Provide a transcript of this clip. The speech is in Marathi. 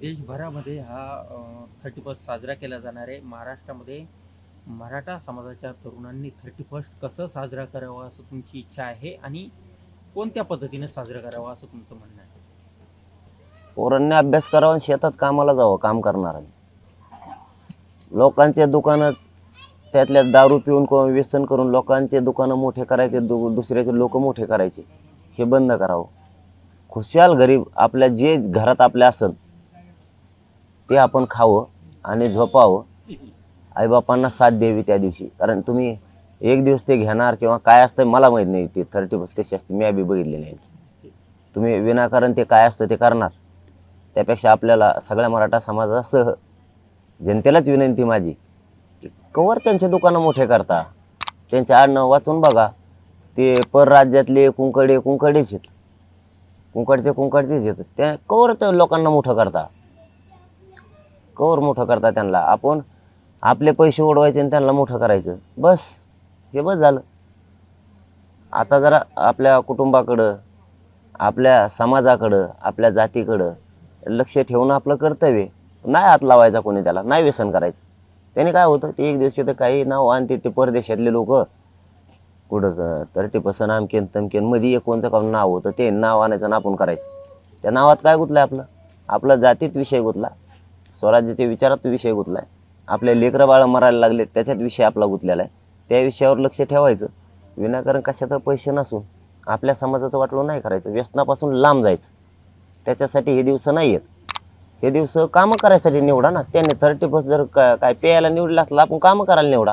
देशभरामध्ये हा थर्टी फर्स्ट साजरा केला जाणार आहे. महाराष्ट्रामध्ये मराठा समाजाच्या तरुणांनी थर्टी फर्स्ट कसं साजरा करावं असं तुमची इच्छा आहे? आणि कोणत्या पद्धतीने साजरा करावा असं तुमचं म्हणणं आहे? पोरांनी अभ्यास करावा आणि शेतात कामाला जावं काम करणार लोकांचे दुकानं त्यातल्या दारू पिऊन किंवा व्यसन करून लोकांचे दुकानं मोठे करायचे दु दुसऱ्याचे लोक मोठे करायचे हे बंद करावं. खुशाल गरीब आपल्या जे घरात आपल्या असन ते आपण खावं आणि झोपावं. आईबापांना साथ द्यावी त्या दिवशी. कारण तुम्ही एक दिवस ते घेणार किंवा काय असतं मला माहीत नाही. ते थर्टी बस कशी असते मी बी बघितले नाही तुम्ही विनाकारण ते काय असतं ते करणार. त्यापेक्षा आपल्याला सगळ्या मराठा समाजासह जनतेलाच विनंती माझी की कवर त्यांचे दुकानं मोठे करता. त्यांचे आडनाव वाचून बघा. ते परराज्यातले कुंकडे कुंकडेच आहेत. कुंकडचे कुंकडचेच आहेत. त्या कवर त्या लोकांना मोठं करता. कवर मोठं करता त्यांना. आपण आपले पैसे उडवायचे आणि त्यांना मोठं करायचं. बस हे बस झालं. आता जरा आपल्या कुटुंबाकडं आपल्या समाजाकडं आपल्या जातीकडं लक्ष ठेवणं आपलं कर्तव्य नाही हात लावायचा कोणी त्याला नाही व्यसन करायचं. त्याने काय होतं ते एक दिवशी तर काही नाव आणते ते परदेशातले लोक. कुठं तर्टी पसन आमकेन तमकेन मध्ये एक कोणचं काढून नाव होतं ते नाव आणायचं ना आपण करायचं. त्या नावात काय गुतलं आपलं? आपला जातीत विषय गुतला. स्वराज्याच्या विचारात विषय गुतला आहे आपले लेकरं बाळं मरायला लागले त्याच्यात विषय आपला गुतलेला आहे. त्या विषयावर लक्ष ठेवायचं. विनाकारण कशात पैसे नसून आपल्या समाजाचं वाटलं नाही करायचं. व्यसनापासून लांब जायचं. त्याच्यासाठी हे दिवस नाही आहेत. हे दिवस कामं करायसाठी निवडा ना. त्याने थर्टी फर्स्ट जर का- काय प्यायला निवडलं असलं आपण कामं करायला निवडा.